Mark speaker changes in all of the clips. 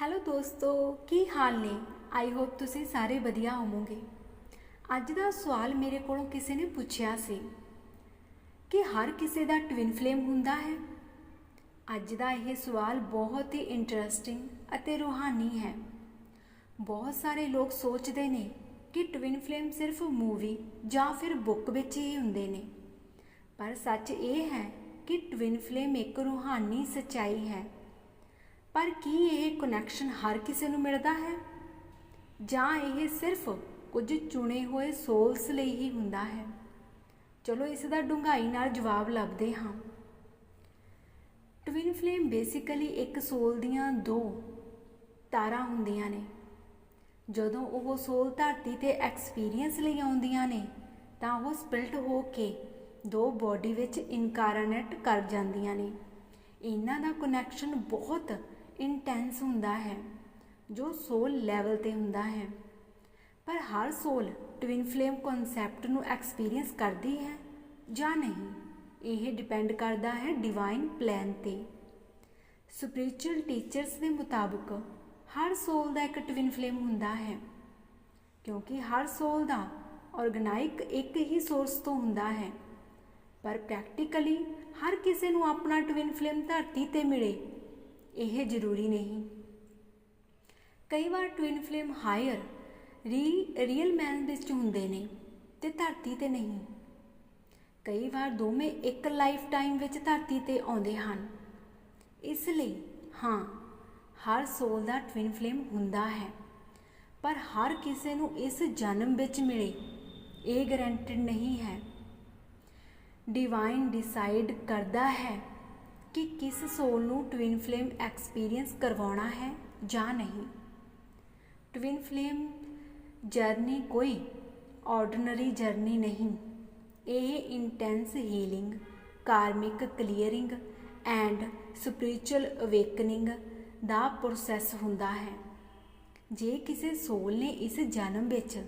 Speaker 1: Hello ਦੋਸਤੋ, ਕੀ ਹਾਲ ਨੇ? I hope ਤੁਸੀਂ ਸਾਰੇ ਵਧੀਆ ਹੋਵੋਗੇ। ਅੱਜ ਦਾ ਸਵਾਲ ਮੇਰੇ ਕੋਲੋਂ ਕਿਸੇ ਨੇ ਪੁੱਛਿਆ ਸੀ ਕਿ ਹਰ ਕਿਸੇ ਦਾ ਟਵਿਨ ਫਲੇਮ ਹੁੰਦਾ ਹੈ? ਅੱਜ ਦਾ ਇਹ ਸਵਾਲ ਬਹੁਤ ਹੀ ਇੰਟਰਸਟਿੰਗ ਅਤੇ ਰੂਹਾਨੀ ਹੈ। ਬਹੁਤ ਸਾਰੇ ਲੋਕ ਸੋਚਦੇ ਨੇ ਕਿ ਟਵਿਨ ਫਲੇਮ ਸਿਰਫ ਮੂਵੀ ਜਾਂ ਫਿਰ ਬੁੱਕ ਵਿੱਚ ਹੀ ਹੁੰਦੇ ਨੇ। ਪਰ ਸੱਚ ਇਹ ਹੈ ਕਿ ਟਵਿਨ ਫਲੇਮ ਇੱਕ ਰੂਹਾਨੀ ਸੱਚਾਈ ਹੈ। ਪਰ ਕੀ ਇਹ ਕਨੈਕਸ਼ਨ ਹਰ ਕਿਸੇ ਨੂੰ ਮਿਲਦਾ ਹੈ? ਜਾਂ ਇਹ ਸਿਰਫ ਕੁਝ ਚੁਣੇ ਹੋਏ ਸੋਲਸ ਲਈ ਹੀ ਹੁੰਦਾ ਹੈ? ਚਲੋ ਇਸ ਦਾ ਡੂੰਘਾਈ ਨਾਲ ਜਵਾਬ ਲੱਭਦੇ ਹਾਂ। ਟਵਿਨ ਫਲੇਮ ਬੇਸਿਕਲੀ ਇੱਕ ਸੋਲ ਦੀਆਂ ਦੋ ਤਾਰਾਂ ਹੁੰਦੀਆਂ ਨੇ। ਜਦੋਂ ਉਹ ਸੋਲ ਧਰਤੀ ਤੇ ਐਕਸਪੀਰੀਅੰਸ ਲਈ ਆਉਂਦੀਆਂ ਨੇ, ਤਾਂ ਉਹ ਸਪਿਲਟ ਹੋ ਕੇ ਦੋ ਬਾਡੀ ਵਿੱਚ ਇਨਕਾਰਨੇਟ ਕਰ ਜਾਂਦੀਆਂ ਨੇ। ਇਹਨਾਂ ਦਾ ਕਨੈਕਸ਼ਨ ਬਹੁਤ ਇੰਟੈਂਸ ਹੁੰਦਾ ਹੈ, ਜੋ ਸੋਲ ਲੈਵਲ ਤੇ ਹੁੰਦਾ ਹੈ। ਪਰ ਹਰ ਸੋਲ ਟਵਿਨ ਫਲੇਮ ਕਨਸੈਪਟ ਨੂੰ ਐਕਸਪੀਰੀਅੰਸ ਕਰਦੀ ਹੈ ਜਾਂ ਨਹੀਂ, ਇਹ ਡਿਪੈਂਡ ਕਰਦਾ ਹੈ ਡਿਵਾਈਨ ਪਲਾਨ ਤੇ। ਸਪਿਰਚੁਅਲ ਟੀਚਰਸ ਦੇ ਮੁਤਾਬਕ ਹਰ ਸੋਲ ਦਾ ਇੱਕ ਟਵਿਨ ਫਲੇਮ ਹੁੰਦਾ ਹੈ, ਕਿਉਂਕਿ ਹਰ ਸੋਲ ਦਾ ਆਰਗੇਨਾਈਕ ਇੱਕ ਹੀ ਸੋਰਸ ਤੋਂ ਹੁੰਦਾ ਹੈ। ਪਰ ਪ੍ਰੈਕਟੀਕਲੀ ਹਰ ਕਿਸੇ ਨੂੰ ਆਪਣਾ ਟਵਿਨ ਫਲੇਮ ਧਰਤੀ ਤੇ ਮਿਲੇ ਇਹ ਜ਼ਰੂਰੀ ਨਹੀਂ। ਕਈ ਵਾਰ twin flame higher re realm ਵਿੱਚ ਹੁੰਦੇ ਨੇ ਤੇ ਧਰਤੀ ਤੇ ਨਹੀਂ। ਕਈ ਵਾਰ ਦੋਵੇਂ ਇੱਕ ਲਾਈਫ ਟਾਈਮ ਵਿੱਚ ਧਰਤੀ ਤੇ ਆਉਂਦੇ ਹਨ। ਇਸ ਲਈ ਹਾਂ, ਹਰ ਸੋਲ ਦਾ ਟਵਿਨ ਫਲੇਮ ਹੁੰਦਾ ਹੈ, ਪਰ ਹਰ ਕਿਸੇ ਨੂੰ ਇਸ ਜਨਮ ਵਿੱਚ ਮਿਲੇ, ਇਹ ਗਰੰਟਡ ਨਹੀਂ ਹੈ। ਡਿਵਾਈਨ ਡਿਸਾਈਡ ਕਰਦਾ ਹੈ ਕਿ ਕਿਸ ਸੋਲ ਨੂੰ ਟਵਿਨ ਫਲੇਮ ਐਕਸਪੀਰੀਅੰਸ ਕਰਵਾਉਣਾ ਹੈ ਜਾਂ ਨਹੀਂ? ਟਵਿਨ ਫਲੇਮ ਜਰਨੀ ਕੋਈ ਆਰਡੀਨਰੀ ਜਰਨੀ ਨਹੀਂ। ਇਹ intense healing karmic clearing and spiritual awakening the process ਹੁੰਦਾ ਹੈ। ਜੇ ਕਿਸੇ ਸੋਲ ਨੇ ਇਸ ਜਨਮ ਵਿੱਚ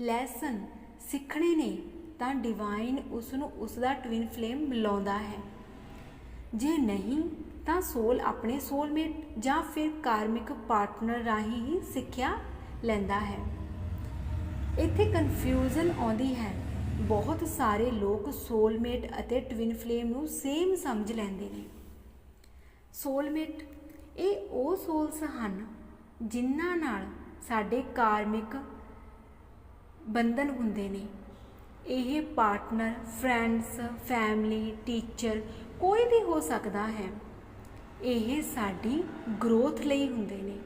Speaker 1: ਲੈਸਨ ਸਿੱਖਣੇ ਨੇ, ਤਾਂ ਡਿਵਾਈਨ ਉਸ ਨੂੰ ਉਸ ਦਾ ਟਵਿਨ ਫਲੇਮ ਮਿਲਾਉਂਦਾ ਹੈ। ਜੇ ਨਹੀਂ, ਤਾਂ ਸੋਲ ਆਪਣੇ ਸੋਲਮੇਟ ਜਾਂ ਫਿਰ ਕਾਰਮਿਕ ਪਾਰਟਨਰ ਰਾਹੀਂ ਹੀ ਸਿੱਖਿਆ ਲੈਂਦਾ ਹੈ। ਇੱਥੇ ਕਨਫਿਊਜ਼ਨ ਆਉਂਦੀ ਹੈ। ਬਹੁਤ ਸਾਰੇ ਲੋਕ ਸੋਲਮੇਟ ਅਤੇ ਟਵਿਨ ਫਲੇਮ ਨੂੰ ਸੇਮ ਸਮਝ ਲੈਂਦੇ ਨੇ। ਸੋਲਮੇਟ, ਇਹ ਉਹ ਸੋਲਸ ਹਨ ਜਿਨ੍ਹਾਂ ਨਾਲ ਸਾਡੇ ਕਾਰਮਿਕ ਬੰਧਨ ਹੁੰਦੇ ਨੇ। ਇਹ ਪਾਰਟਨਰ, ਫਰੈਂਡਸ, ਫੈਮਿਲੀ, ਟੀਚਰ, ਕੋਈ ਵੀ ਹੋ ਸਕਦਾ ਹੈ। ਇਹ ਸਾਡੀ ਗਰੋਥ ਲਈ ਹੁੰਦੇ ਨੇ।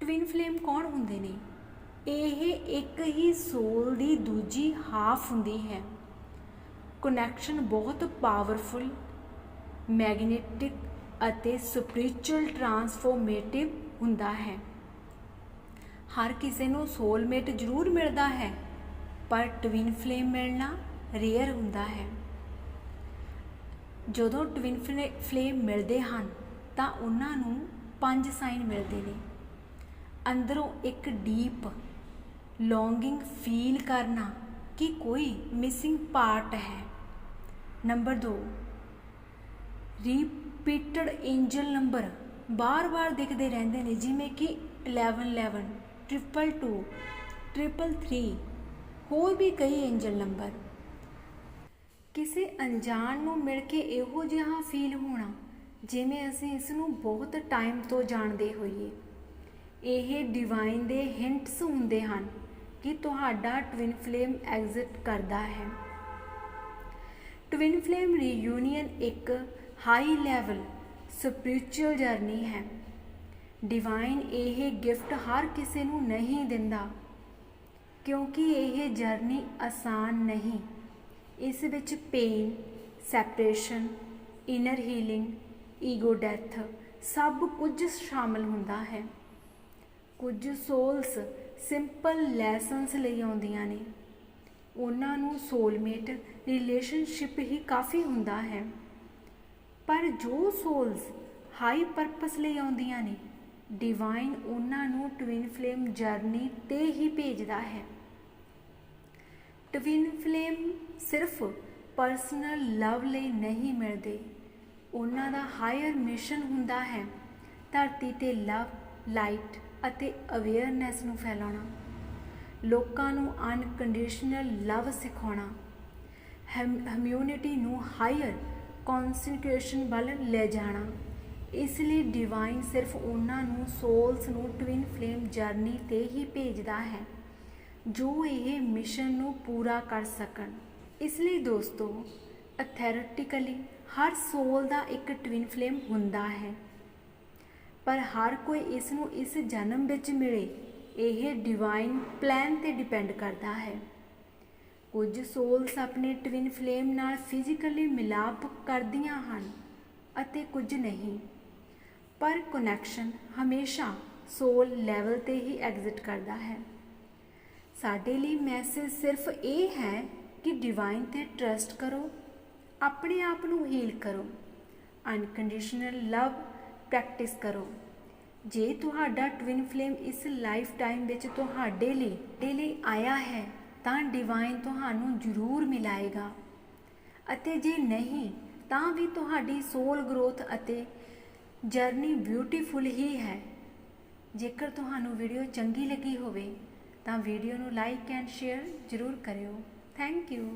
Speaker 1: ਟਵਿਨ ਫਲੇਮ ਕੌਣ ਹੁੰਦੇ ਨੇ? ਇਹ ਇੱਕ ਹੀ ਸੋਲ ਦੀ ਦੂਜੀ ਹਾਫ ਹੁੰਦੀ ਹੈ। ਕਨੈਕਸ਼ਨ ਬਹੁਤ ਪਾਵਰਫੁਲ ਮੈਗਨੇਟਿਕ ਅਤੇ ਸਪਿਰਚੁਅਲ ਟਰਾਂਸਫੋਰਮੇਟਿਵ ਹੁੰਦਾ ਹੈ। ਹਰ ਕਿਸੇ ਨੂੰ ਸੋਲਮੇਟ ਜ਼ਰੂਰ ਮਿਲਦਾ ਹੈ। ਪਰ ਟਵਿਨ ਫਲੇਮ ਮਿਲਣਾ ਰੇਅਰ ਹੁੰਦਾ ਹੈ। ਜਦੋਂ ਟਵਿਨ ਫਲੇਮ ਮਿਲਦੇ ਹਨ, ਤਾਂ ਉਹਨਾਂ ਨੂੰ ਪੰਜ ਸਾਈਨ ਮਿਲਦੇ ਨੇ। ਅੰਦਰੋਂ ਇੱਕ ਡੀਪ ਲੌਂਗਿੰਗ ਫੀਲ ਕਰਨਾ ਕਿ ਕੋਈ ਮਿਸਿੰਗ ਪਾਰਟ ਹੈ। ਨੰਬਰ 2 ਰਿਪੀਟਡ ਐਂਜਲ ਨੰਬਰ ਬਾਰ-ਬਾਰ ਦਿਖਦੇ ਰਹਿੰਦੇ ਨੇ, ਜਿਵੇਂ ਕਿ 11 11 ਟ੍ਰਿਪਲ 2 ਟ੍ਰਿਪਲ 3 ਹੋਰ ਵੀ ਕਈ ਐਂਜਲ ਨੰਬਰ ਕਿਸੇ ਅਣਜਾਣ ਨੂੰ ਮਿਲ ਕੇ ਇਹੋ ਜਿਹਾ ਫੀਲ ਹੋਣਾ, ਜਿਵੇਂ ਅਸੀਂ ਇਸ ਨੂੰ ਬਹੁਤ ਟਾਈਮ ਤੋਂ ਜਾਣਦੇ ਹੋਈਏ। ਇਹ ਡਿਵਾਈਨ ਦੇ ਹਿੰਟਸ ਹੁੰਦੇ ਹਨ ਕਿ ਤੁਹਾਡਾ ਟਵਿਨ ਫਲੇਮ ਐਗਜ਼ਿਟ ਕਰਦਾ ਹੈ। ਟਵਿਨ ਫਲੇਮ ਰੀਯੂਨੀਅਨ ਇੱਕ ਹਾਈ ਲੈਵਲ ਸਪਿਰਚੁਅਲ ਜਰਨੀ ਹੈ। ਡਿਵਾਈਨ ਇਹ ਗਿਫਟ ਹਰ ਕਿਸੇ ਨੂੰ ਨਹੀਂ ਦਿੰਦਾ। ਕਿਉਂਕਿ ਇਹ ਜਰਨੀ ਆਸਾਨ ਨਹੀਂ। ਇਸ ਵਿੱਚ pain separation inner healing ego death ਸਭ ਕੁਝ ਸ਼ਾਮਲ ਹੁੰਦਾ ਹੈ। ਕੁਝ ਸੋਲਸ ਸਿੰਪਲ ਲੈਸਨਸ ਲਈ ਆਉਂਦੀਆਂ ਨੇ। ਉਹਨਾਂ ਨੂੰ ਸੋਲਮੇਟ ਰਿਲੇਸ਼ਨਸ਼ਿਪ ਹੀ ਕਾਫੀ ਹੁੰਦਾ ਹੈ। ਪਰ ਜੋ ਸੋਲਸ ਹਾਈ ਪਰਪਸ ਲਈ ਆਉਂਦੀਆਂ ਨੇ ਡਿਵਾਈਨ ਉਹਨਾਂ ਨੂੰ ਟਵਿਨ ਫਲੇਮ ਜਰਨੀ ਤੇ ਹੀ ਭੇਜਦਾ ਹੈ। ਟਵਿਨ ਫਲੇਮ ਸਿਰਫ ਪਰਸਨਲ ਲਵ ਲਈ ਨਹੀਂ ਮਿਲਦੇ। ਉਹਨਾਂ ਦਾ ਹਾਇਰ ਮਿਸ਼ਨ ਹੁੰਦਾ ਹੈ ਧਰਤੀ ਤੇ ਲਵ ਲਾਈਟ ਅਤੇ ਅਵੇਅਰਨੈਸ ਨੂੰ ਫੈਲਾਉਣਾ। ਲੋਕਾਂ ਨੂੰ ਅਨਕੰਡੀਸ਼ਨਲ ਲਵ ਸਿਖਾਉਣਾ। ਹਮਿਊਨਿਟੀ ਨੂੰ ਹਾਇਰ ਕਨਸੈਂਟ੍ਰੇਸ਼ਨ ਵੱਲ ਲੈ ਜਾਣਾ। ਇਸ ਲਈ ਡਿਵਾਈਨ ਸਿਰਫ ਉਹਨਾਂ ਨੂੰ ਸੋਲਸ ਨੂੰ ਟਵਿਨ ਫਲੇਮ ਜਰਨੀ ਤੇ ਹੀ ਭੇਜਦਾ ਹੈ। ਜੋ ਇਹ ਮਿਸ਼ਨ ਨੂੰ ਪੂਰਾ ਕਰ ਸਕਣ। ਇਸ ਲਈ ਦੋਸਤੋ ਅਥੈਰੇਟਿਕਲੀ ਹਰ ਸੋਲ ਦਾ ਇੱਕ ਟਵਿਨ ਫਲੇਮ ਹੁੰਦਾ ਹੈ। ਪਰ ਹਰ ਕੋਈ ਇਸ ਨੂੰ ਇਸ ਜਨਮ ਵਿੱਚ ਮਿਲੇ, ਇਹ ਡਿਵਾਈਨ ਪਲਾਨ ਤੇ ਡਿਪੈਂਡ ਕਰਦਾ ਹੈ। ਕੁਝ ਸੋਲਸ ਆਪਣੇ ਟਵਿਨ ਫਲੇਮ ਨਾਲ ਫਿਜ਼ੀਕਲੀ ਮਿਲਾਪ ਕਰਦੀਆਂ ਹਨ ਅਤੇ ਕੁਝ ਨਹੀਂ। ਪਰ ਕਨੈਕਸ਼ਨ ਹਮੇਸ਼ਾ ਸੋਲ ਲੈਵਲ ਤੇ ਹੀ ਐਗਜ਼ਿਟ ਕਰਦਾ ਹੈ। ਸਾਡੇ ਲਈ ਮੈਸੇਜ ਸਿਰਫ ਇਹ ਹੈ ਕਿ ਡਿਵਾਈਨ ਤੇ ਟਰਸਟ ਕਰੋ, ਆਪਣੇ ਆਪ ਨੂੰ ਹੀਲ ਕਰੋ ਅਨਕੰਡੀਸ਼ਨਲ ਲਵ ਪ੍ਰੈਕਟਿਸ ਕਰੋ। ਜੇ ਤੁਹਾਡਾ ਟਵਿਨ ਫਲੇਮ ਇਸ ਲਾਈਫ ਟਾਈਮ ਵਿੱਚ ਤੁਹਾਡੇ ਲਈ ਦੇ ਲਈ ਆਇਆ ਹੈ, ਤਾਂ ਡਿਵਾਈਨ ਤੁਹਾਨੂੰ ਜ਼ਰੂਰ ਮਿਲਾਏਗਾ। ਅਤੇ ਜੇ ਨਹੀਂ, ਤਾਂ ਵੀ ਤੁਹਾਡੀ ਸੋਲ ਗਰੋਥ ਅਤੇ ਜਰਨੀ ਬਿਊਟੀਫੁਲ ਹੀ ਹੈ। ਜੇਕਰ ਤੁਹਾਨੂੰ ਵੀਡੀਓ ਚੰਗੀ ਲੱਗੀ ਹੋਵੇ ਤਾਂ ਵੀਡੀਓ ਨੂੰ ਲਾਈਕ ਐਂਡ ਸ਼ੇਅਰ ਜ਼ਰੂਰ ਕਰਿਓ। Thank you